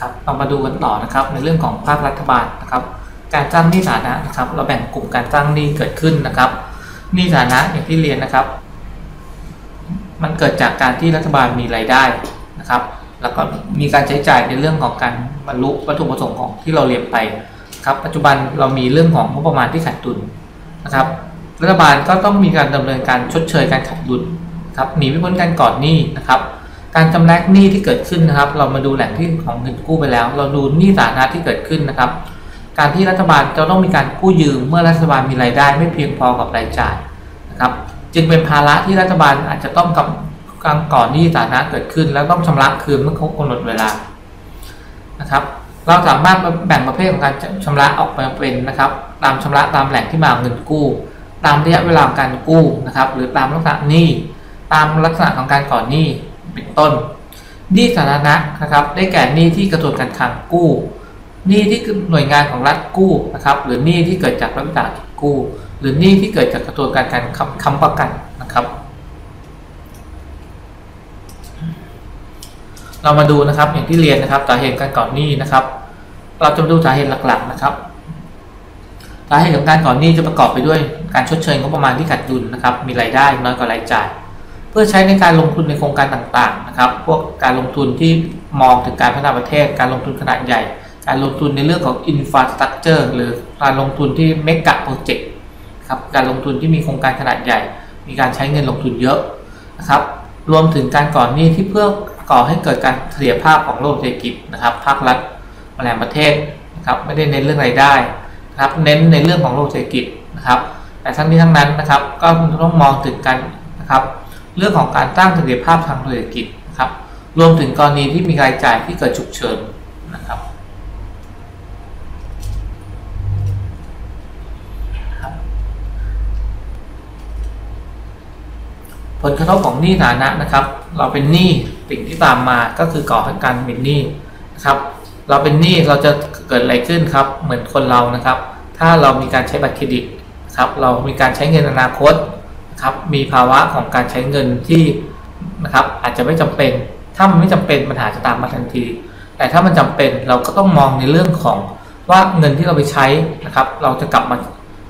ครับเรามาดูกันต่อนะครับในเรื่องของภาครัฐบาลนะครับ การจ้างหนี้สาธารณะนะครับ เราแบ่งกลุ่มการจ้างหนี้เกิดขึ้นนะครับหนี้สาธารณะอย่างที่เรียนนะครับ มันเกิดจากการที่รัฐบาลมีรายได้นะครับ แล้วก็มีการใช้จ่ายในเรื่องของการบรรลุวัตถุประสงค์ของที่เราเรียนไปครับปัจจุบันเรามีเรื่องของงบประมาณที่ขาดดุลนะครับรัฐบาลก็ต้องมีการดำเนินการชดเชยการขาดดุลครับหนีไม่พ้นการก่อนหนี้นะครับ การชำระหนี้ที่เกิดขึ้นนะครับ เรามาดูแหล่งที่ของเงินกู้ไปแล้ว เราดูหนี้สาธารณะที่เกิดขึ้นนะครับ การที่รัฐบาลจะต้องมีการกู้ยืมเมื่อรัฐบาลมีรายได้ไม่เพียงพอกับรายจ่ายนะครับ จึงเป็นภาระที่รัฐบาลอาจจะต้องกำกำก่อนหนี้สาธารณะเกิดขึ้น แล้วต้องชำระคืนเมื่อครบกำหนดเวลานะครับ เราสามารถแบ่งประเภทของการชำระออกมาเป็นนะครับ ตามชำระตามแหล่งที่มาเงินกู้ ตามระยะเวลาการกู้นะครับ หรือตามลักษณะหนี้ ตามลักษณะของการก่อนหนี้ เป็นต้นหนี้สาธารณะนะครับได้แก่หนี้ที่กระทรวงการคลังกู้หนี้ที่หน่วยงานของรัฐกู้นะครับหรือหนี้ที่เกิดจากรัฐวิสาหกิจกู้ หรือหนี้ที่เกิดจากกระทรวงการคลังค้ำประกันนะครับ เรามาดูนะครับอย่างที่เรียนนะครับสาเหตุการก่อนหนี้นะครับ เราจะมาดูสาเหตุหลักๆนะครับสาเหตุของการก่อนหนี้จะประกอบไปด้วยการชดเชยงบประมาณที่ขาดดุลนะครับ มีรายได้น้อยกว่ารายจ่าย พื่อใช้ในการลงทุนในโครงการต่างๆนะครับ พวกการลงทุนที่มองถึงการพัฒนาประเทศ การลงทุนขนาดใหญ่ การลงทุนในเรื่องของอินฟราสตรักเจอร์หรือการลงทุนที่เมกะโปรเจกต์ครับการลงทุนที่มีโครงการขนาดใหญ่ มีการใช้เงินลงทุนเยอะนะครับ รวมถึงการก่อนหนี้ที่เพื่อก่อให้เกิดการเสถียรภาพของโลกเศรษฐกิจนะครับภาครัฐบริหารประเทศนะครับไม่ได้เน้นเรื่องรายได้นะครับเน้นในเรื่องของโลกเศรษฐกิจนะครับ แต่ทั้งนี้ทั้งนั้นนะครับก็ต้องมองถึงการนะครับ เรื่องของการสร้างเสถียรภาพทางเศรษฐกิจนะครับ รวมถึงกรณีที่มีรายจ่ายที่เกิดฉุกเฉินนะครับผลกระทบของหนี้ฐานะนะครับ เราเป็นหนี้สิ่งที่ตามมาก็คือก่อให้การเป็นหนี้นะครับ เราเป็นหนี้เราจะเกิดอะไรขึ้นครับ เหมือนคนเรานะครับ ถ้าเรามีการใช้บัตรเครดิตครับ เรามีการใช้เงินอนาคต ครับมีภาวะของการใช้เงินที่นะครับอาจจะไม่จำเป็น ถ้ามันไม่จำเป็นปัญหาจะตามมาทันที แต่ถ้ามันจำเป็นเราก็ต้องมองในเรื่องของว่าเงินที่เราไปใช้นะครับ เราจะกลับมา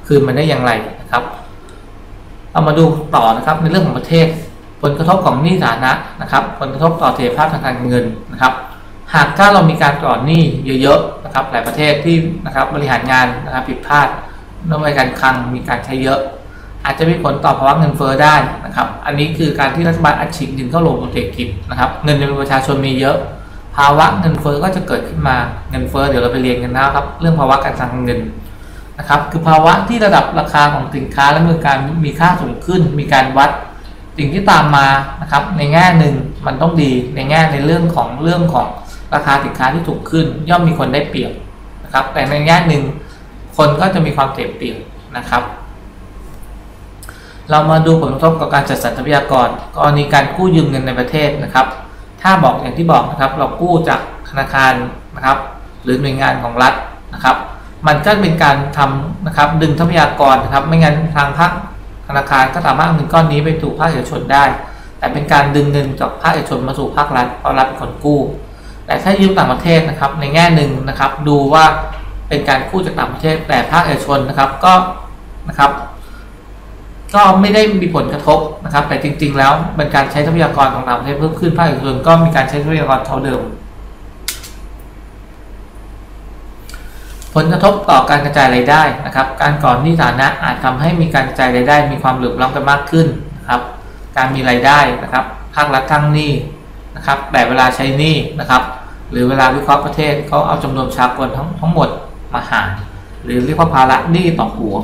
คืนมันได้อย่างไรนะครับเรามาดูต่อนะครับในเรื่องของประเทศ ผลกระทบของหนี้สาธารณะนะครับ ผลกระทบต่อเสถียรภาพทางการเงินนะครับ หากถ้าเรามีการก่อนหนี้เยอะๆนะครับ หลายประเทศที่นะครับบริหารงานนะครับผิดพลาดนโยบายการคลังมีการใช้เยอะ อาจจะมีผลต่อภาวะเงินเฟ้อได้นะครับ อันนี้คือการที่รัฐบาลอัดฉีดเงินเข้าลงเศรษฐกิจนะครับ เงินในประชาชนมีเยอะ ภาวะเงินเฟ้อก็จะเกิดขึ้นมา เงินเฟ้อเดี๋ยวเราไปเรียนกันนะครับ เรื่องภาวะการคลังเงินนะครับ คือภาวะที่ระดับราคาของสินค้าและบริการมีค่าสูงขึ้น มีการวัด สิ่งที่ตามมานะครับ ในแง่หนึ่งมันต้องดี ในแง่ในเรื่องของเรื่องของราคาสินค้าที่ถูกขึ้น ย่อมมีคนได้เปรียบนะครับ แต่ในแง่หนึ่งคนก็จะมีความเสียเปรียบนะครับ เรามาดูผลกระทบกับการจัดสรรทรัพยากรกรณีการกู้ยืมเงินในประเทศนะครับ ถ้าบอกอย่างที่บอกนะครับ เรากู้จากธนาคารนะครับ หรือหน่วยงานของรัฐนะครับ มันก็เป็นการทำนะครับดึงทรัพยากรนะครับ ไม่งั้นทางภาคธนาคารก็สามารถเอาเงินก้อนนี้ไปถูกภาคเอกชนได้ แต่เป็นการดึงเงินจากภาคเอกชนมาสู่ภาครัฐเพราะรัฐเป็นคนกู้ แต่ถ้ายืมต่างประเทศนะครับ ในแง่หนึ่งนะครับ ดูว่าเป็นการกู้จากต่างประเทศแต่ภาคเอกชนนะครับก็นะครับ ก็ไม่ได้มีผลกระทบนะครับ แต่จริง ๆ แล้วเป็นการใช้ทรัพยากรของต่างประเทศเพิ่มขึ้นภาคเอกชนก็มีการใช้ทรัพยากรเท่าเดิม ผลกระทบต่อการกระจายรายได้นะครับ การก่อนหนี้ฐานะอาจทำให้มีการกระจายรายได้มีความเหลื่อมล้ำกันมากขึ้นนะครับ การมีรายได้นะครับภาครัฐทั้งหนี้นะครับ แต่เวลาใช้หนี้นะครับ หรือเวลาวิเคราะห์ประเทศเขาเอาจำนวนชากรทั้งทั้งหมดมาหารหรือเรียกว่าภาระหนี้ต่อหัว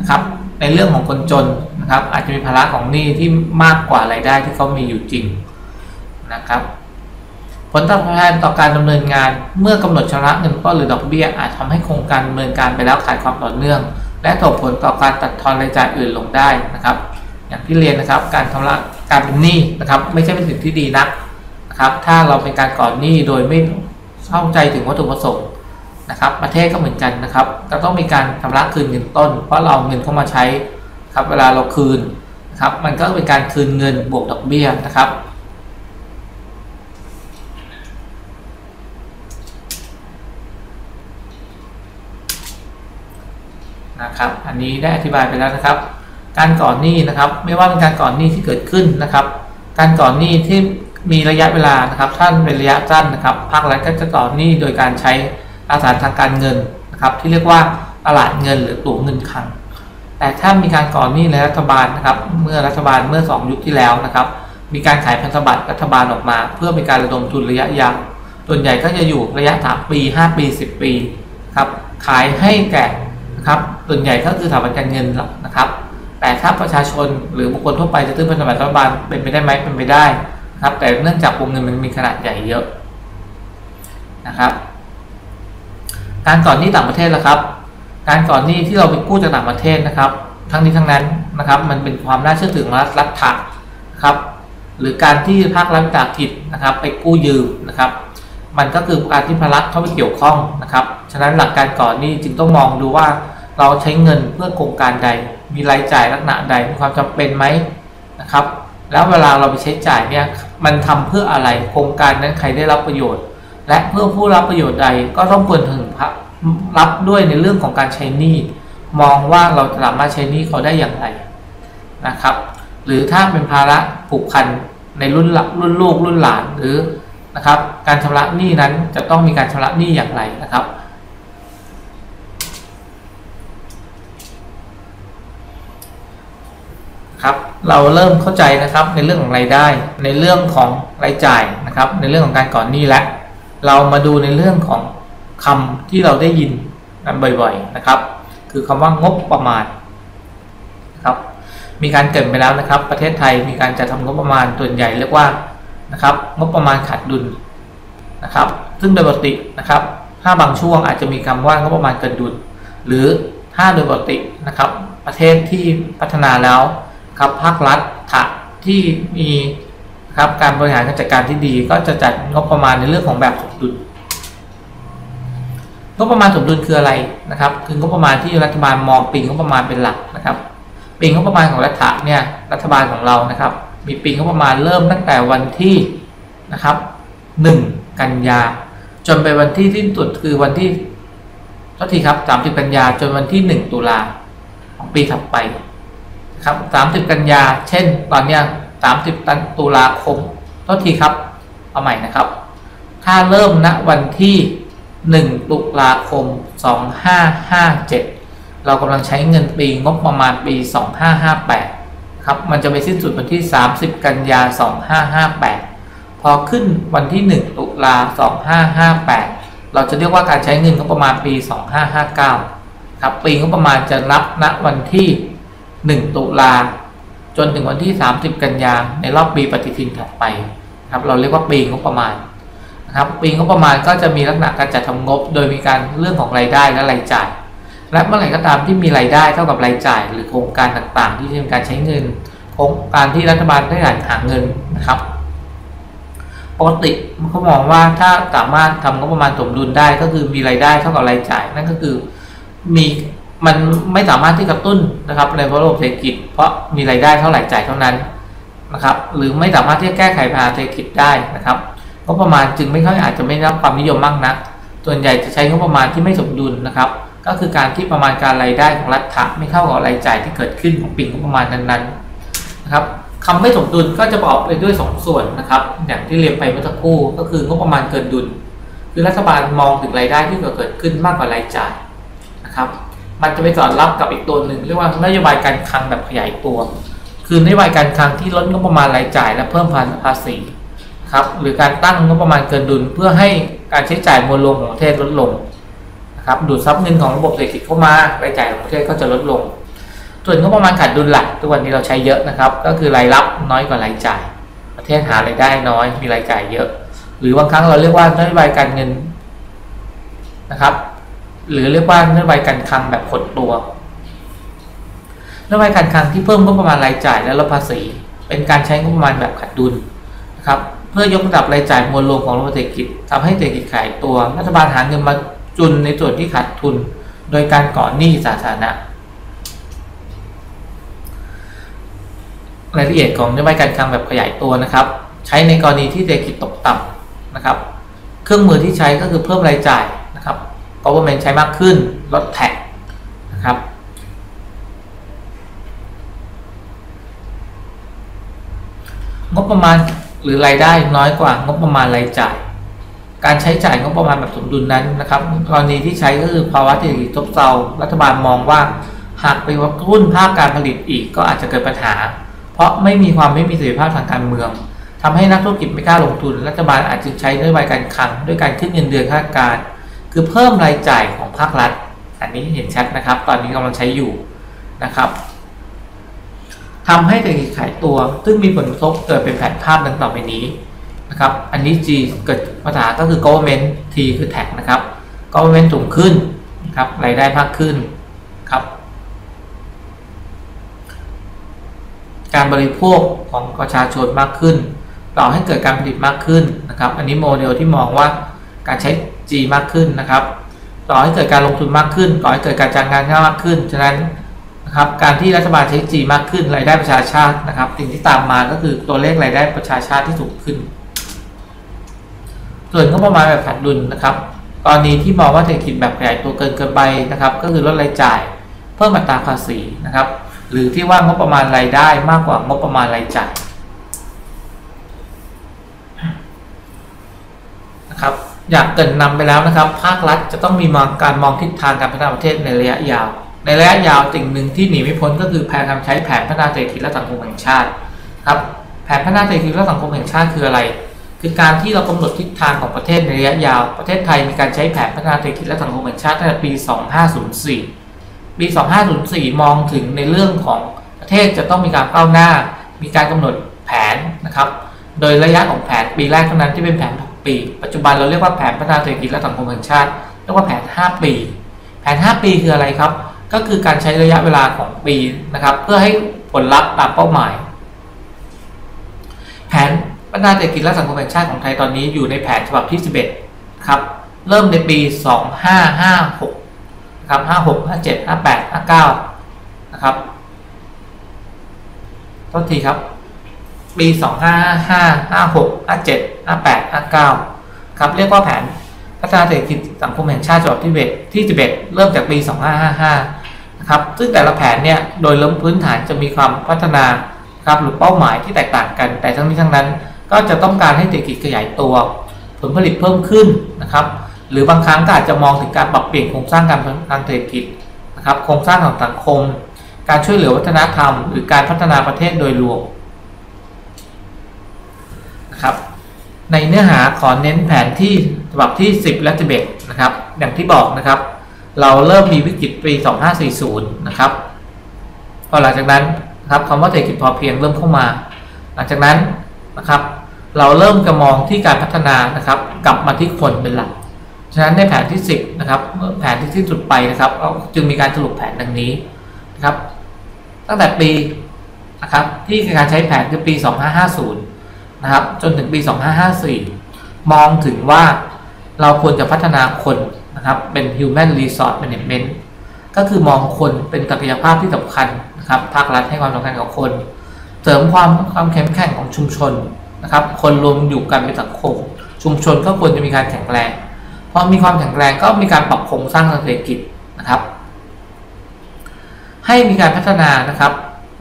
นะครับ ในเรื่องของคนจนนะครับอาจจะมีภาระของหนี้ที่มากกว่ารายได้ที่เขามีอยู่จริงนะครับผลตอบแทนต่อการดำเนินงานเมื่อกำหนดชำระเงินต้นหรือดอกเบี้ย อาจทำให้โครงการดำเนินการไปแล้วขาดความต่อเนื่อง และส่งผลต่อการตัดทอนรายจ่ายอื่นลงได้นะครับ อย่างที่เรียนนะครับการชำระการเป็นหนี้นะครับ ไม่ใช่เป็นสิ่งที่ดีนักนะครับ ถ้าเราเป็นการก่อนหนี้โดยไม่เข้าใจถึงวัตถุประสงค์ นะครับประเทศก็เหมือนกันนะครับเรต้องมีการชำระคืนเงินต้น เพราะเราเงินเข้ามาใช้ครับเวลาเราคืนนะครับมันก็เป็นการคืนเงินบวกดอกเบี้ยนะครับนะครับอันนี้ได้อธิบายไปแล้วนะครับ การก่อนหนี้นะครับไม่ว่าเป็นการก่อนหนี้ที่เกิดขึ้นนะครับ การก่อนหนี้ที่มีระยะเวลานะครับท่านเป็นระยะสั้นนะครับภาครัฐก็จะก่อนหนี้โดยการใช้ อาสารทางการเงินนะครับที่เรียกว่าตลาดเงินหรือตั๋วเงินคลัง แต่ถ้ามีการก่อนหนี้ในรัฐบาลนะครับเมื่อรัฐบาลเมื่อ 2 ยุคที่แล้วนะครับมีการขายพันธบัตรรัฐบาลออกมา เพื่อเป็นการระดมทุนระยะยาวส่วนใหญ่ก็จะอยู่ระยะ3ปี 5 ปี 10 ปีครับขายให้แก่นะครับส่วนใหญ่ก็คือสถาบันการเงินนะครับ แต่ถ้าประชาชนหรือบุคคลทั่วไปจะซื้อพันธบัตรรัฐบาลเป็นไปได้ไหมเป็นไปได้ครับแต่เนื่องจากวงเงินมันมีขนาดใหญ่เยอะนะครับ การก่อนหนี้ต่างประเทศละครับ การก่อนหนี้ที่เราไปกู้จากต่างประเทศนะครับ ทั้งนี้ทั้งนั้นนะครับ มันเป็นความน่าเชื่อถือของรัฐฐะครับ หรือการที่ภาครัฐจากผิดนะครับ ไปกู้ยืมนะครับ มันก็คือการที่ภาครัฐเข้าไปเกี่ยวข้องนะครับ ฉะนั้นหลักการก่อนหนี้จึงต้องมองดูว่าเราใช้เงินเพื่อโครงการใด มีรายจ่ายลักษณะใด มีความจำเป็นไหมนะครับ แล้วเวลาเราไปใช้จ่ายเนี่ย มันทำเพื่ออะไร โครงการนั้นใครได้รับประโยชน์ และเพื่อผู้รับประโยชน์ใดก็ต้องควรถึงรับด้วยในเรื่องของการใช้หนี้มองว่าเราสามารถใช้หนี้เขาได้อย่างไรนะครับ หรือถ้าเป็นภาระผูกพันในรุ่นรุ่นลูกรุ่นหลานหรือนะครับ การชำระหนี้นั้นจะต้องมีการชำระหนี้อย่างไรนะครับ ครับ เราเริ่มเข้าใจนะครับในเรื่องของรายได้ ในเรื่องของรายจ่ายนะครับ ในเรื่องของการก่อนหนี้และ เรามาดูในเรื่องของคำที่เราได้ยินกันบ่อยๆนะครับ คือคำว่างบประมาณครับมีการเกิดไปแล้วนะครับ ประเทศไทยมีการจัดทำงบประมาณส่วนใหญ่เรียกว่านะครับ งบประมาณขาดดุลนะครับ ซึ่งโดยปกตินะครับ ถ้าบางช่วงอาจจะมีคำว่างบประมาณเกินดุล หรือถ้าโดยปกตินะครับ ประเทศที่พัฒนาแล้วครับภาครัฐที่มี ครับการบริหารการจัดการที่ดีก็จะจัดงบประมาณในเรื่องของแบบสมดุลงบประมาณสมดุลคืออะไรนะครับคืองบประมาณที่รัฐบาลมองปีงบประมาณเป็นหลักนะครับปีงบประมาณของรัฐะเนี่ยรัฐบาลของเรานะครับ มีปีงบประมาณเริ่มตั้งแต่วันที่นะครับ 1 กันยา จนไปวันที่สิ้นสุดคือวันที่ทัทีครับ 30 กันยาจนวันที่ 1 ตุลาของปีถัดไปครับ 30 กันยา เช่น ตอนเนี้ย 30ตุลาคมทัทีครับ เอาใหม่นะครับ ถ้าเริ่มณวันที่ 1 ตุลาคม 2557 เรากำลังใช้เงินปีงบประมาณปี 2558 ครับ มันจะไปสิ้นสุดวันที่ 30 กันยา 2558 พอขึ้นวันที่ 1 ตุลา 2558 เราจะเรียกว่าการใช้เงินงบประมาณปี 2559 ครับ ปีงบประมาณจะรับณวันที่ 1 ตุลา จนถึงวันที่ 30 กันยาในรอบปีปฏิทินถัดไปครับเราเรียกว่าปีงบประมาณนะครับปีงบประมาณก็จะมีลักษณะการจัดทำงบ โดยมีการเรื่องของรายได้และรายจ่าย และเมื่อไหร่ก็ตามที่มีรายได้เท่ากับรายจ่าย หรือโครงการต่างๆ ที่มีการใช้เงินโครงการที่รัฐบาลได้หาเงินนะครับปกติเขามองว่าถ้าสามารถทำงบประมาณสมดุลได้ก็คือมีรายได้เท่ากับรายจ่าย นั่นก็คือมี มันไม่สามารถที่กระตุ้นนะครับในระบบเศรษฐกิจ เพราะมีรายได้เท่าไหร่จ่ายเท่านั้นนะครับ หรือไม่สามารถที่จะแก้ไขปัญหาเศรษฐกิจได้นะครับงบประมาณจึงไม่ค่อยอาจจะไม่รับความนิยมมากนัก ส่วนใหญ่จะใช้งบประมาณที่ไม่สมดุลนะครับ ก็คือการที่ประมาณการรายได้ของรัฐะไม่เท่ากับรายจ่ายที่เกิดขึ้นของปีงบประมาณนั้นๆนะครับคำไม่สมดุลก็จะประกอบไปด้วย 2 ส่วนนะครับ อย่างที่เรียนไปเมื่อสักครู่ก็คืองบประมาณเกินดุล คือรัฐบาลมองถึงรายได้ที่เกิดขึ้นมากกว่ารายจ่ายนะครับ มันจะไปสอดรับกับอีกตัวหนึ่งเรียกว่านโยบายการคลังแบบขยายตัว คือนโยบายการคลังที่ลดงบประมาณรายจ่ายและเพิ่มภาษีครับหรือการตั้งงบประมาณเกินดุลเพื่อให้การใช้จ่ายมวลรวมของประเทศลดลงนะครับดูดซับเงินของระบบเศรษฐกิจเข้ามารายจ่ายของประเทศก็จะลดลง ส่วนงบประมาณขาดดุลหลักทุกวันนี้เราใช้เยอะนะครับ ก็คือรายรับน้อยกว่ารายจ่าย ประเทศหารายได้น้อยมีรายจ่ายเยอะ หรือบางครั้งเราเรียกว่านโยบายการเงินนะครับ หรือเรียกว่านโยบายการคลังแบบขดตัวนโยบายการคลังที่เพิ่มงบประมาณรายจ่ายและลดภาษี เป็นการใช้งบประมาณแบบขาดดุลนะครับเพื่อยกระดับรายจ่ายมวลรวมของระบบเศรษฐกิจทำให้เศรษฐกิจขายตัว รัฐบาลหาเงินมาจุนในส่วนที่ขาดทุน โดยการก่อหนี้สาธารณะรายละเอียดของนโยบายการคลังแบบขยายตัวนะครับ ใช้ในกรณีที่เศรษฐกิจตกต่ำนะครับ เครื่องมือที่ใช้ก็คือเพิ่มรายจ่าย ก็ว่ามันใช้มากขึ้นลดแท็กนะครับงบประมาณหรือรายได้น้อยกว่างบประมาณรายจ่าย การใช้จ่ายงบประมาณแบบสมดุลนั้นนะครับกรณีที่ใช้ก็คือภาวะเศรษฐกิจซบเซารัฐบาลมองว่า หากไปกระตุ้นภาคการผลิตอีกก็อาจจะเกิดปัญหา เพราะไม่มีความไม่มีเสถียรภาพทางการเมือง ทำให้นักธุรกิจไม่กล้าลงทุน รัฐบาลอาจจึงใช้นโยบายการคลังด้วยการขึ้นเงินเดือนค่าราการ คือเพิ่มรายจ่ายของภาครัฐ อันนี้เห็นชัดนะครับ ตอนนี้กำลังใช้อยู่นะครับทำให้เศรษฐกิจขายตัว ซึ่งมีผลกระทบเกิดเป็นแผนภาพดังต่อไปนี้นะครับ อันนี้ G เกิดภาษาก็คือ government T คือ tax นะครับ government สูงขึ้นนะครับรายได้มากขึ้นครับ การบริโภคของประชาชนมากขึ้น ต่อให้เกิดการผลิตมากขึ้นนะครับ อันนี้โมเดลที่มองว่าการใช้ G มากขึ้นนะครับต่อให้เกิดการลงทุนมากขึ้นต่อให้เกิดการจ้างงานมากขึ้น ฉะนั้นนะครับการที่รัฐบาลใช้ G มากขึ้นรายได้ประชาชาตินะครับ สิ่งที่ตามมาก็คือตัวเลขรายได้ประชาชาติที่สูงขึ้น ส่วนงบประมาณแบบผันดุลนะครับกรณีที่มองว่าเศรษฐกิจแบบขยายตัวเกินเกินไปนะครับ ก็คือลดรายจ่าย เพิ่มอัตราภาษีนะครับ หรือที่ว่างบประมาณรายได้มากกว่างบประมาณรายจ่ายนะครับ อยากเกินนำไปแล้วนะครับ ภาครัฐจะต้องมีมองการมองทิศทางการพัฒนาประเทศในระยะยาว ในระยะยาวสิ่งหนึ่งที่หนีไม่พ้นก็คือแผนการใช้แผนพัฒนาเศรษฐกิจและสังคมแห่งชาติครับแผนพัฒนาเศรษฐกิจและสังคมแห่งชาติคืออะไร คือการที่เรากำหนดทิศทางของประเทศในระยะยาว ประเทศไทยมีการใช้แผนพัฒนาเศรษฐกิจและสังคมแห่งชาติตั้งแต่ปี 2504 ปี 2504 มองถึงในเรื่องของประเทศจะต้องมีการก้าวหน้า มีการกำหนดแผนนะครับ โดยระยะของแผนปีแรกเท่านั้นที่เป็นแผน ปี ปัจจุบันเราเรียกว่าแผนพัฒนาเศรษฐกิจและสังคมแห่งชาติเรียกว่าแผน 5 ปี แผน 5 ปีคืออะไรครับ ก็คือการใช้ระยะเวลาของปีนะครับ เพื่อให้ผลลัพธ์ตามเป้าหมาย แผนพัฒนาเศรษฐกิจและสังคมแห่งชาติของไทยตอนนี้อยู่ในแผนฉบับที่ 11 ครับ เริ่มในปี 2556นะครับ56 57 58 59 นะครับโทษทีครับ ปี 2555 56 57 58 59 ครับ เรียกว่าแผนพัฒนาเศรษฐกิจสังคมแห่งชาติฉบับที่11ที่11เริ่มจากปี 2555 นะครับ ซึ่งแต่ละแผนเนี่ย โดยเริ่มพื้นฐานจะมีความพัฒนาครับหรือเป้าหมายที่แตกต่างกัน แต่ทั้งนี้ทั้งนั้นก็จะต้องการให้เศรษฐกิจขยายตัว ผลผลิตเพิ่มขึ้นนะครับ หรือบางครั้งก็อาจจะมองถึงการปรับเปลี่ยนโครงสร้างการทางเศรษฐกิจนะครับ โครงสร้างของสังคม การช่วยเหลือวัฒนธรรม หรือการพัฒนาประเทศโดยรวม นะครับ ในเนื้อหาขอเน้นแผนที่ฉบับที่ 10 และ11นะครับ อย่างที่บอกนะครับ เราเริ่มมีวิกฤตปี 2540 นะครับพอหลังจากนั้นนะครับคำว่าเศรษฐกิจพอเพียงเริ่มเข้ามา หลังจากนั้นนะครับ เราเริ่มจะมองที่การพัฒนานะครับ กลับมาที่คนเป็นหลักฉะนั้นในแผนที่ 10 นะครับแผนที่สิ้นสุดไปนะครับจึงมีการสรุปแผนดังนี้นะครับ ตั้งแต่ปีนะครับที่การใช้แผนคือปี 2550 นะครับ จนถึงปี 2554 มองถึงว่าเราควรจะพัฒนาคนนะครับ เป็น human resource management ก็คือมองคนเป็นศักยภาพที่สำคัญนะครับภาครัฐให้ความสำคัญกับคน เสริมความความเข้มแข็งของชุมชนนะครับ คนรวมอยู่กันเป็นสังคมชุมชนก็ควรจะมีการแข็งแรงพอมีความแข็งแรงก็มีการปรับโครงสร้างทางเศรษฐกิจนะครับ ให้มีการพัฒนานะครับ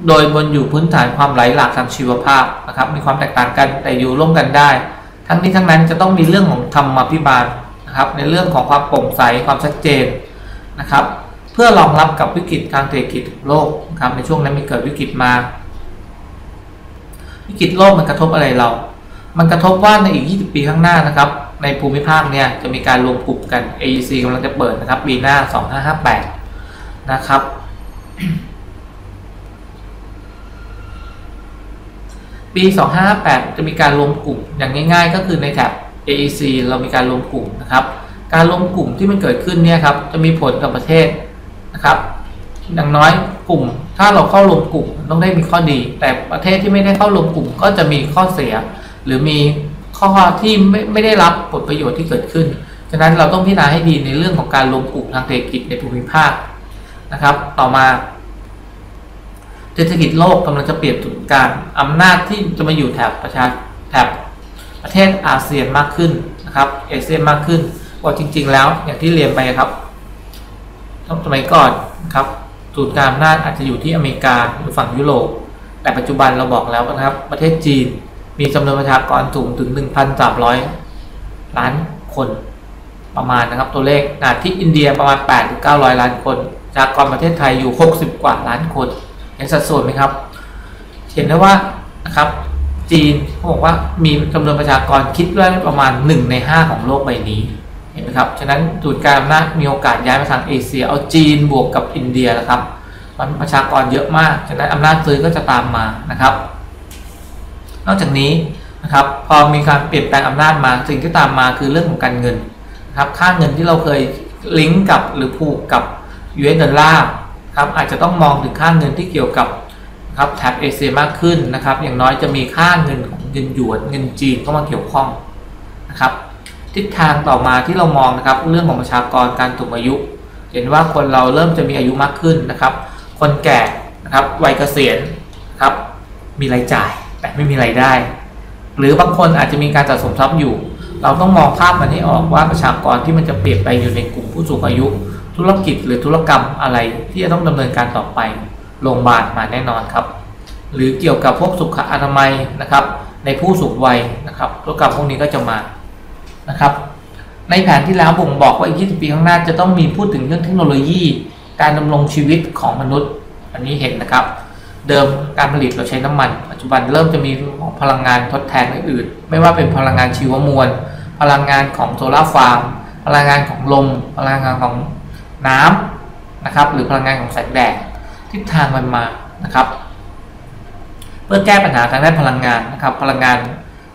โดยบนอยู่พื้นฐานความไหลหลากทางชีวภาพนะครับ มีความแตกต่างกันแต่อยู่ร่วมกันได้ ทั้งนี้ทั้งนั้นจะต้องมีเรื่องของธรรมาภิบาลนะครับ ในเรื่องของความโปร่งใสความชัดเจนนะครับ เพื่อรองรับกับวิกฤตทางเศรษฐกิจโลกนะครับในช่วงนั้นมีเกิดวิกฤตมา วิกฤตโลกมันกระทบอะไรเรา มันกระทบว่าในอีก 20 ปีข้างหน้านะครับ ในภูมิภาคเนี่ยจะมีการรวมกลุ่มกัน AEC กำลังจะเปิดนะครับปีหน้า 2558 นะครับ ปี 2558 จะมีการรวมกลุ่มอย่างง่าย ๆ ก็คือในแถบ AEC เรามีการรวมกลุ่มนะครับ การรวมกลุ่มที่มันเกิดขึ้นเนี่ยครับจะมีผลกับประเทศนะครับอย่างน้อยกลุ่ม ถ้าเราเข้ารวมกลุ่มต้องได้มีข้อดี แต่ประเทศที่ไม่ได้เข้ารวมกลุ่มก็จะมีข้อเสีย หรือมีข้อที่ไม่ไม่ได้รับผลประโยชน์ที่เกิดขึ้นฉะนั้นเราต้องพิจารณาให้ดีในเรื่องของการรวมกลุ่มทางเศรษฐกิจในภูมิภาคนะครับ ต่อมา เศรษฐกิจโลกกำลังจะเปลี่ยนศูนกลางอำนาจที่จะมาอยู่แถบประชาแถบประเทศอาเซียนมากขึ้นนะครับเอเชียมากขึ้นว่าจริง ๆ แล้วอย่างที่เรียนไปครับสมัยก่อนครับศูนย์กลางอำนาจอาจจะอยู่ที่อเมริกาหรือฝั่งยุโรปแต่ปัจจุบันเราบอกแล้วนะครับ ประเทศจีนมีจำนวนประชากรสูงถึง 1,300 ล้านคนประมาณนะครับตัวเลขนะที่อินเดียประมาณ8ถึง900 ล้านคนประชากรประเทศไทยอยู่ 60 กว่าล้านคน เห็นสัดส่วนไหมครับ เห็นได้ว่านะครับ จีนเขาบอกว่ามีจำนวนประชากรคิดว่าประมาณ 1 ใน 5 ของโลกใบนี้เห็นไหมครับฉะนั้นศูนย์การอำนาจมีโอกาสย้ายไปทางเอเชีย เอาจีนบวกกับอินเดียแล้วครับมันประชากรเยอะมาก ฉะนั้นอำนาจซื้อก็จะตามมานะครับ นอกจากนี้นะครับ พอมีการเปลี่ยนแปลงอำนาจมาสิ่งที่ตามมาคือเรื่องของการเงินนะครับ ค่าเงินที่เราเคยลิงก์กับหรือผูกกับ US ดอลลาร์ ครับอาจจะต้องมองถึงค่าเงินที่เกี่ยวกับครับแถบเอเชียมากขึ้นนะครับ อย่างน้อยจะมีค่าเงินของเงินหยวนเงินจีนเข้ามาเกี่ยวข้องนะครับ ทิศทางต่อมาที่เรามองนะครับ เรื่องของประชากรการสูงอายุ เห็นว่าคนเราเริ่มจะมีอายุมากขึ้นนะครับ คนแก่นะครับวัยเกษียณครับมีรายจ่ายแต่ไม่มีรายได้ หรือบางคนอาจจะมีการสะสมทรัพย์อยู่ เราต้องมองภาพมันให้ออกว่าประชากรที่มันจะเปลี่ยนไปอยู่ในกลุ่มผู้สูงอายุ ธุรกิจหรือธุรกรรมอะไรที่จะต้องดำเนินการต่อไปโรงพยาบาลมาแน่นอนครับ หรือเกี่ยวกับพวกสุขอนามัยนะครับ ในผู้สูงวัยนะครับธุรกรรมพวกนี้ก็จะมานะครับ ในแผนที่แล้วผมบอกว่าอีก 20 ปีข้างหน้าจะต้องมีพูดถึงเรื่องเทคโนโลยี การดำรงชีวิตของมนุษย์ อันนี้เห็นนะครับ เดิมการผลิตเราใช้น้ำมัน ปัจจุบันเริ่มจะมีพลังงานทดแทนอื่นๆ ไม่ว่าเป็นพลังงานชีวมวล พลังงานของโซลาร์ฟาร์มพลังงานของลม พลังงานของ น้ำนะครับ หรือพลังงานของแสงแดดทิศทางมันมานะครับ เพื่อแก้ปัญหาทางด้านพลังงานนะครับ พลังงาน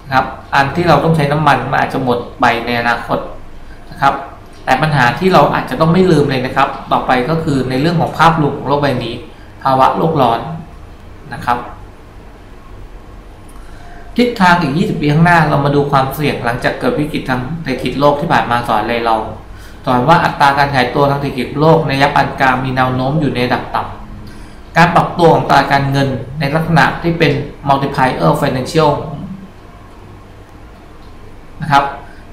นะครับอันที่เราต้องใช้น้ำมันมันอาจจะหมดไปในอนาคตนะครับ แต่ปัญหาที่เราอาจจะต้องไม่ลืมเลยนะครับ ต่อไปก็คือในเรื่องของภาพรวมของโลกใบนี้ ภาวะโลกร้อนนะครับ ทิศทางอีก 20 ปีข้างหน้าเรามาดูความเสี่ยงหลังจากเกิดวิกฤตทางเศรษฐกิจโลกที่ผ่านมาสอนอะไรเรา สอนว่าอัตราการขายตัวทางเศรษฐกิจโลกในระยะปานกลางมีแนวโน้มอยู่ในระดับต่ำการปรับตัวของตลาดการเงินในลักษณะที่เป็น multiplier financial นะครับ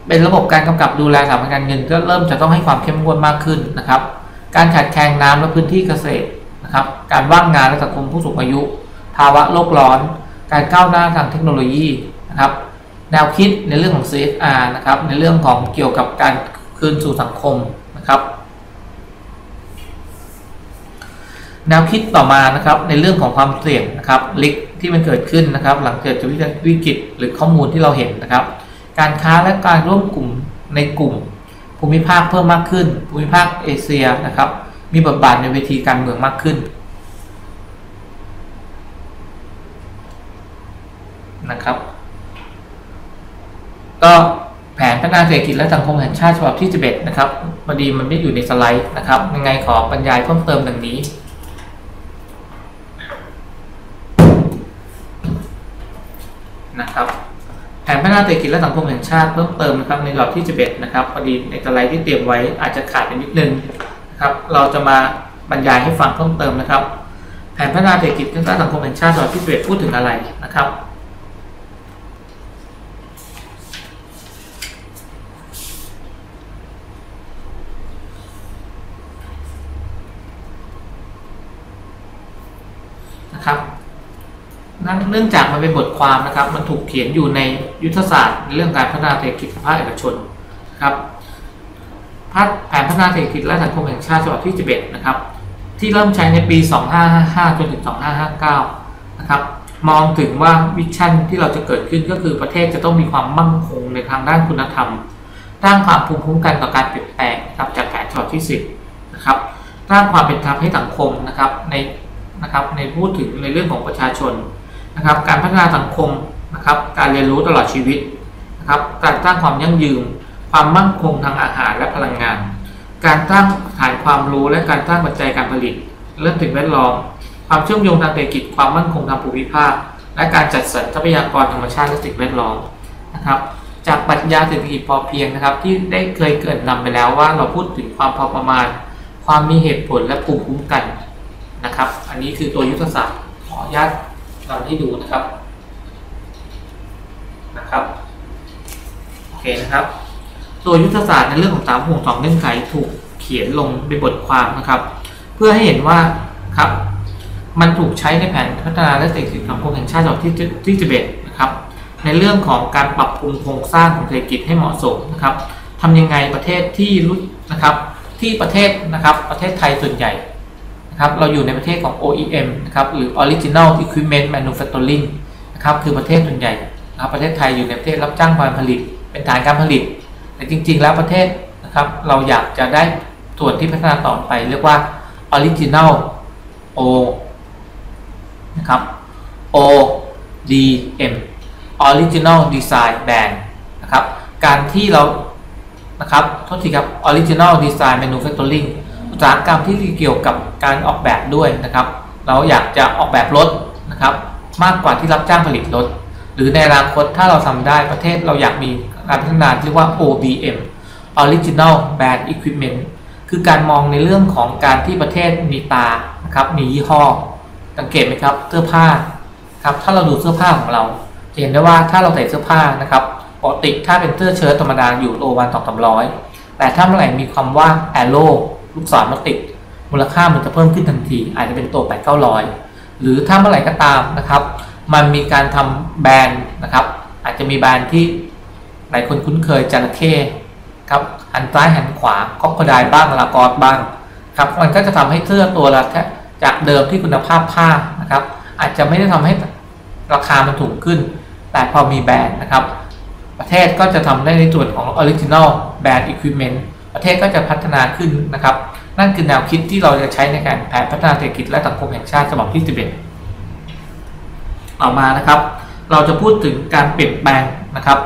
เป็นระบบการกำกับดูแลสถาบันการเงินก็เริ่มจะต้องให้ความเข้มงวดมากขึ้นนะครับ การขาดแคลนน้ำและพื้นที่เกษตรนะครับ การว่างงานและสังคมผู้สูงอายุ ภาวะโลกร้อน การก้าวหน้าทางเทคโนโลยีนะครับ แนวคิดในเรื่องของ CSR นะครับ ในเรื่องของเกี่ยวกับการ คืนสู่สังคมนะครับ แนวคิดต่อมานะครับในเรื่องของความเสี่ยงนะครับลิกที่มันเกิดขึ้นนะครับ หลังเกิดจากวิกฤตหรือข้อมูลที่เราเห็นนะครับ การค้าและการร่วมกลุ่มในกลุ่ม ภูมิภาคเพิ่มมากขึ้น ภูมิภาคเอเชียนะครับ มีบทบาทในเวทีการเมืองมากขึ้นนะครับ ก็ ผนพัฒนาเศรษฐกิจและสังคมแห่งชาติฉบับที่ 11 นะครับพอดีมันไม่อยู่ในสไลด์นะครับ ยังไงขอบรรยายเพิ่มเติมดังนี้ นะครับ แผนพัฒนาเศรษฐกิจและสังคมแห่งชาติเพิ่มเติมนะครับในฉบับที่ 11 นะครับพอดีในสไลด์ที่เตรียมไว้อาจจะขาดไปนิดนึงนะครับ เราจะมาบรรยายให้ฟังเพิ่มเติมนะครับ แผนพัฒนาเศรษฐกิจและสังคมแห่งชาติฉบับที่ 11 พูดถึงอะไรนะครับ นะครับเนื่องจากมันเป็นบทความนะครับ มันถูกเขียนอยู่ในยุทธศาสตร์เรื่องการพัฒนาเศรษฐกิจภาคเอกชนครับแผนพัฒนาเศรษฐกิจและสังคมแห่งชาติฉบับที่ 11 นะครับ ที่เริ่มใช้ในปี 2555 จนถึง 2559 นะครับ มองถึงว่าวิชั่นที่เราจะเกิดขึ้นก็คือประเทศจะต้องมีความมั่นคงในทางด้านคุณธรรมสร้างความภูมิคุ้มกันต่อการเปลี่ยนแปลงครับจากแผนฉบับที่ 10 นะครับสร้างความเป็นธรรมให้สังคมนะครับใน นะครับในพูดถึงในเรื่องของประชาชนนะครับ การพัฒนาสังคมนะครับ การเรียนรู้ตลอดชีวิตนะครับ การสร้างความยั่งยืน ความมั่นคงทางอาหารและพลังงาน การสร้างฐานความรู้และการสร้างปัจจัยการผลิต เรื่องถึงแวดล้อมความเชื่อมโยงทางเศรษฐกิจ ความมั่นคงทางภูมิภาค และการจัดสรรทรัพยากรธรรมชาติและสิ่งแวดล้อมนะครับ จากปรัชญาเศรษฐกิจพอเพียงนะครับ ที่ได้เคยเกิดนำไปแล้วว่าเราพูดถึงความพอประมาณ ความมีเหตุผลและภูมิคุ้มกัน นะครับ อันนี้คือตัวยุทธศาสตร์ขออนุญาตทำให้ดูนะครับนะครับโอเคนะครับ ตัวยุทธศาสตร์ในเรื่องของสามห่วงสองเงื่อนไขถูกเขียนลงในบทความนะครับ เพื่อให้เห็นว่าครับ มันถูกใช้ในแผนพัฒนาและเศรษฐกิจสังคมแห่งชาติฉบับที่ที่11นะครับ ในเรื่องของการปรับปรุงโครงสร้างของเศรษฐกิจให้เหมาะสมนะครับทำยังไงประเทศที่รู้นะครับที่ประเทศนะครับประเทศไทยส่วนใหญ่ นะครับเราอยู่ในประเทศของ OEM นะครับหรือ Original Equipment Manufacturing นะครับคือประเทศส่วนใหญ่นะครับประเทศไทยอยู่ในประเทศรับจ้างการผลิต เป็นฐานการผลิต แต่จริง ๆ แล้วประเทศนะครับเราอยากจะได้ส่วนที่พัฒนาต่อไปเรียกว่า Original O นะครับ ODM Original Design Band นะครับการที่เรานะครับโทษทีครับ Original Design Manufacturing อุตสาหกรรมที่เกี่ยวกับการออกแบบด้วยนะครับ เราอยากจะออกแบบรถนะครับมากกว่าที่รับจ้างผลิตรถ หรือในอนาคตถ้าเราทำได้ประเทศเราอยากมีการพัฒนาที่เรียกว่า OBM Original Band Equipment คือการมองในเรื่องของการที่ประเทศมีตานะครับมียี่ห้อ สังเกตไหมครับเสื้อผ้าครับถ้าเราดูเสื้อผ้าของเราจะเห็นได้ว่าถ้าเราใส่เสื้อผ้านะครับปกติถ้าเป็นเสื้อเชิ้ตธรรมดาอยู่โลวันสองสามร้อยแต่ถ้าเมื่อไหร่มีคำว่า arrow ลูกศรมาติดมูลค่ามันจะเพิ่มขึ้นทันที อาจจะเป็นตัวแปดเก้าร้อยหรือถ้าเมื่อไหร่ก็ตามนะครับ มันมีการทำแบรนด์นะครับ อาจจะมีแบรนด์ที่หลายคนคุ้นเคยจระเข้ครับหันซ้ายหันขวาก็กระไดบ้างลากอดบ้างครับมันก็จะทำให้เสื้อตัวละแค่จากเดิมที่คุณภาพผ้านะครับ อาจจะไม่ได้ทำให้ราคามันถูกขึ้น แต่พอมีแบรนด์นะครับ ประเทศก็จะทำได้ในส่วนของ Original Brand Equipment ประเทศก็จะพัฒนาขึ้นนะครับ นั่นคือแนวคิดที่เราจะใช้ในการแผนพัฒนาเศรษฐกิจและสังคมแห่งชาติฉบับที่ 11 ต่อมานะครับ เราจะพูดถึงการเปลี่ยนแปลงนะครับ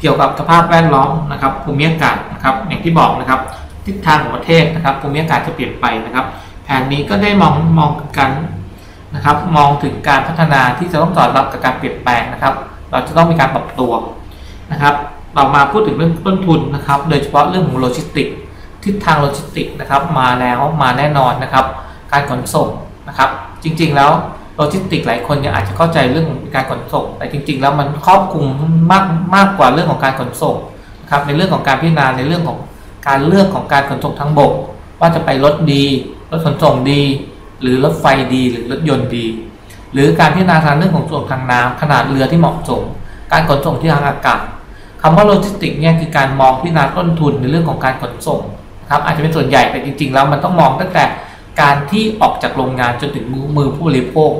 เกี่ยวกับสภาพแวดล้อมนะครับภูมิอากาศนะครับ อย่างที่บอกนะครับ ทิศทางของประเทศนะครับภูมิอากาศจะเปลี่ยนไปนะครับ แผนนี้ก็ได้มองมองกันนะครับ มองถึงการพัฒนาที่จะต้องสอดรับกับการเปลี่ยนแปลงนะครับ เราจะต้องมีการปรับตัวนะครับ เรามาพูดถึงเรื่องต้นทุนนะครับ โดยเฉพาะเรื่องของโลจิสติกทิศทางโลจิสติกนะครับ มาแล้วมาแน่นอนนะครับ การขนส่งนะครับ จริงๆแล้วโลจิสติกหลายคนยังอาจจะเข้าใจเรื่องของการขนส่ง แต่จริง ๆ แล้วมันครอบคลุมมากมากกว่าเรื่องของการขนส่งนะครับ ในเรื่องของการพิจารณาในเรื่องของการเลือกของการขนส่งทางบก ว่าจะไปรถดีรถขนส่งดี หรือรถไฟดี หรือรถยนต์ดี หรือการพิจารณาทางเรื่องของส่วนทางน้ำขนาดเรือที่เหมาะสม การขนส่งที่ทางอากาศ คำว่าโลจิสติกเนี่ยคือการมองพิจารณาต้นทุนในเรื่องของการขนส่งนะครับอาจจะเป็นส่วนใหญ่แต่จริง ๆ แล้วมันต้องมองตั้งแต่การที่ออกจากโรงงานจนถึงมือมือผู้บริโภค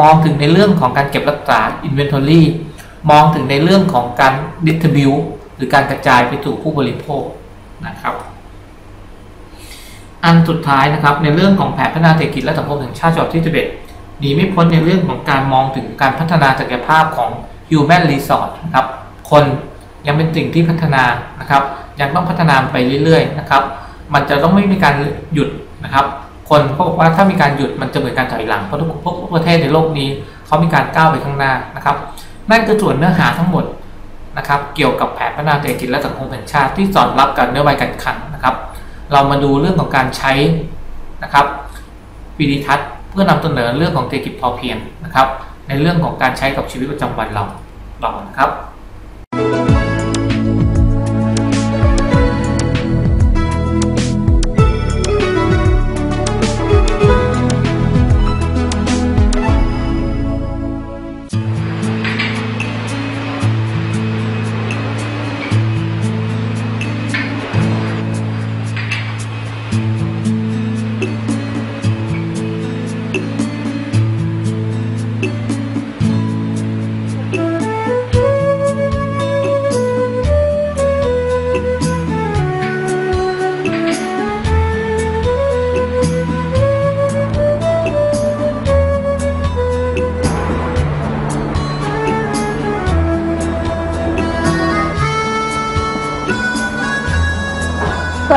มองถึงในเรื่องของการเก็บรักษา inventory มองถึงในเรื่องของการ distribute หรือการกระจายไปสู่ผู้บริโภคนะครับ อันสุดท้ายนะครับในเรื่องของแผนพัฒนาเศรษฐกิจและสังคมแห่งชาติฉบับที่11หนีไม่พ้นในเรื่องของการมองถึงการพัฒนาศักยภาพของ human resource นะครับคน ยังเป็นสิ่งที่พัฒนานะครับ ยังต้องพัฒนาไปเรื่อยๆนะครับ มันจะต้องไม่มีการหยุดนะครับ คนเขาบอกว่าถ้ามีการหยุดมันจะเหมือนการถอยหลังเพราะทุกพวกประเทศในโลกนี้เขามีการก้าวไปข้างหน้านะครับ นั่นคือส่วนเนื้อหาทั้งหมดนะครับ เกี่ยวกับแผนพัฒนาเศรษฐกิจและสังคมแห่งชาติที่สอดรับกับนโยบายการคลังนะครับ เรามาดูเรื่องของการใช้นะครับวิดีทัศน์เพื่อนำเสนอเรื่องของเศรษฐกิจพอเพียงนะครับ ในเรื่องของการใช้กับชีวิตประจำวันเราต่อนะครับ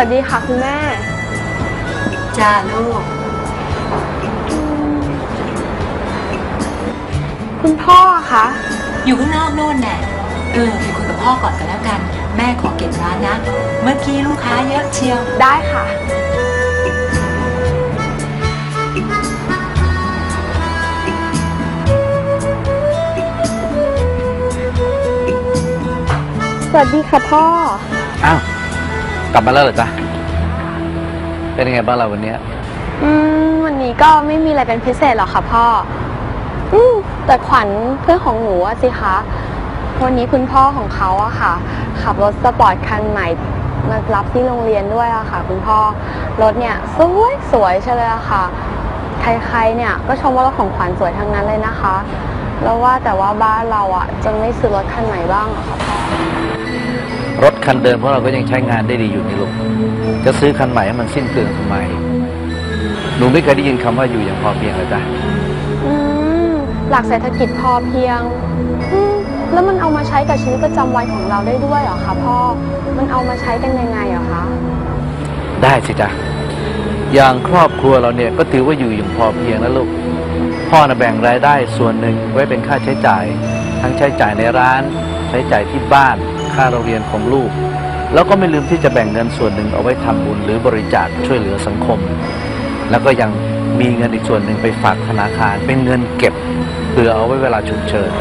วัสดีค่ะคุณแม่ จ้าลูก คุณพ่อคะ อยู่ข้างนอกโน่นแน่เออไปคุยกับพ่อก่อนกันแล้วกัน แม่ขอเก็บร้านนะ เมื่อกี้ลูกค้าเยอะเชียว ได้ค่ะ สวัสดีค่ะพ่อ อ้าว กลับมาแล้วเหรอจ๊ะ เป็นยังไงบ้างเราวันเนี้ยอืมวันนี้ก็ไม่มีอะไรเป็นพิเศษหรอกค่ะพ่อ อืมแต่ขวัญเพื่อนของหนูอะสิคะ วันนี้คุณพ่อของเขาอะค่ะ ขับรถสปอร์ตคันใหม่มารับที่โรงเรียนด้วยอะค่ะ คุณพ่อ รถเนี่ยสวยสวยใช่เลยอะค่ะ ใครๆเนี่ยก็ชมว่ารถของขวัญสวยทั้งนั้นเลยนะคะ แล้วว่าแต่ว่าบ้านเราอะจะไม่ซื้อรถคันใหม่บ้างเหรอคะพ่อ รถคันเดิมของเราก็ยังใช้งานได้ดีอยู่นี่ลูกจะซื้อคันใหม่ให้มันสิ้นเปลืองทำไมหนูไม่เคยได้ยินคำว่าอยู่อย่างพอเพียงเลยจ้ะอืมหลักเศรษฐกิจพอเพียงอืมแล้วมันเอามาใช้กับชีวิตประจำวันของเราได้ด้วยเหรอคะพ่อ มันเอามาใช้กันยังไงเหรอคะ ได้สิจ๊ะอย่างครอบครัวเราเนี่ยก็ถือว่าอยู่อย่างพอเพียงนะลูก พ่อนะแบ่งรายได้ส่วนหนึ่งไว้เป็นค่าใช้จ่าย ทั้งใช้จ่ายในร้าน ใช้จ่ายที่บ้าน ค่าโรงเรียนของลูก แล้วก็ไม่ลืมที่จะแบ่งเงินส่วนหนึ่งเอาไว้ทำบุญหรือบริจาคช่วยเหลือสังคม แล้วก็ยังมีเงินอีกส่วนหนึ่งไปฝากธนาคาร เป็นเงินเก็บเผื่อเอาไว้เวลาฉุกเฉิน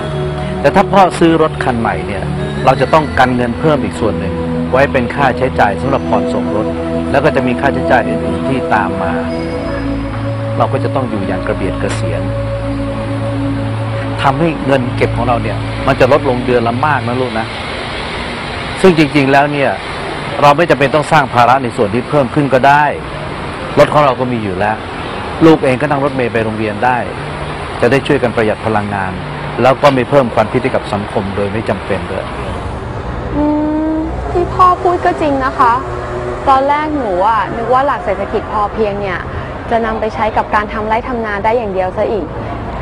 แต่ถ้าพ่อซื้อรถคันใหม่เนี่ยเราจะต้องกันเงินเพิ่มอีกส่วนหนึ่ง ไว้เป็นค่าใช้จ่ายสำหรับผ่อนส่งรถ แล้วก็จะมีค่าใช้จ่ายอื่นๆที่ตามมา เราก็จะต้องอยู่อย่างกระเบียดกระเสียนทำให้เงินเก็บของเราเนี่ย มันจะลดลงเดือนละมากนะลูกนะ ซึ่งจริง ๆ แล้วเนี่ยเราไม่จำเป็นต้องสร้างภาระในส่วนที่เพิ่มขึ้นก็ได้ รถของเราก็มีอยู่แล้ว ลูกเองก็นั่งรถเมล์ไปโรงเรียนได้ จะได้ช่วยกันประหยัดพลังงาน แล้วก็ไม่เพิ่มควันพิษให้กับสังคมโดยไม่จำเป็นด้วยอืมที่พ่อพูดก็จริงนะคะ ตอนแรกหนูอะนึกว่าหลักเศรษฐกิจพอเพียงเนี่ย จะนำไปใช้กับการทำไร่ทำนาได้อย่างเดียวซะอีก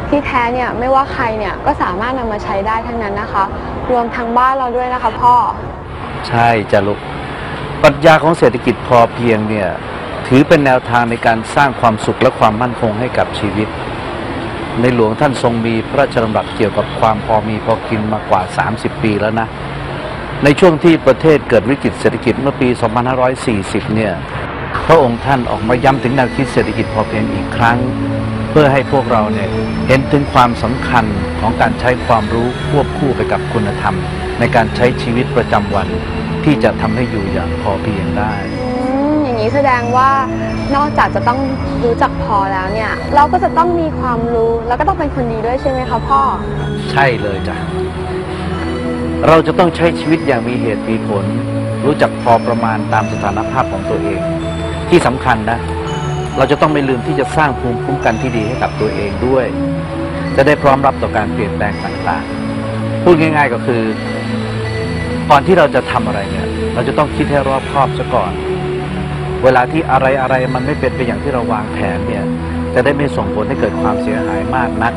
ที่แท้เนี่ยไม่ว่าใครเนี่ยก็สามารถนำมาใช้ได้ทั้งนั้นนะคะ รวมทั้งบ้านเราด้วยนะคะ พ่อ ใช่จ้ะลูกปรัชญาของเศรษฐกิจพอเพียงเนี่ยถือเป็นแนวทางในการสร้างความสุขและความมั่นคงให้กับชีวิต ในหลวงท่านทรงมีพระราชดำรัสเกี่ยวกับความพอมีพอกินมากว่า 30 ปีแล้วนะ ในช่วงที่ประเทศเกิดวิกฤตเศรษฐกิจเมื่อปี 2540 เนี่ยพระองค์ท่านออกมาย้ำถึงแนวคิดเศรษฐกิจพอเพียงอีกครั้ง พื่อให้พวกเราเนี่ยเห็นถึงความสำคัญของการใช้ความรู้ควบคู่ไปกับคุณธรรม ในการใช้ชีวิตประจำวัน ที่จะทำให้อยู่อย่างพอเพียงได้อืมอย่างนี้แสดงว่านอกจากจะต้องรู้จักพอแล้วเนี่ย เราก็จะต้องมีความรู้ แล้วก็ต้องเป็นคนดีด้วยใช่ไหมคะพ่อ ใช่เลยจ้ะเราจะต้องใช้ชีวิตอย่างมีเหตุมีผล รู้จักพอประมาณตามสถานภาพของตัวเอง ที่สำคัญนะ เราจะต้องไม่ลืมที่จะสร้างภูมิคุ้มกันที่ดีให้กับตัวเองด้วย จะได้พร้อมรับต่อการเปลี่ยนแปลงต่างๆ พูดง่ายๆก็คือ ก่อนที่เราจะทำอะไรเนี่ย เราจะต้องคิดให้รอบคอบซะก่อน เวลาที่อะไรอะไรๆมันไม่เป็นไปอย่างที่เราวางแผนเนี่ย จะได้ไม่ส่งผลให้เกิดความเสียหายมากนัก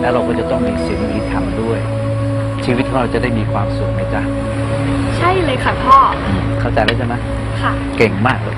และเราก็จะต้องมีศีลมีธรรมด้วย ชีวิตของเราจะได้มีความสุขนะจ๊ะ ใช่เลยค่ะพ่อ เข้าใจแล้วใช่ไหมค่ะ เก่งมากเลย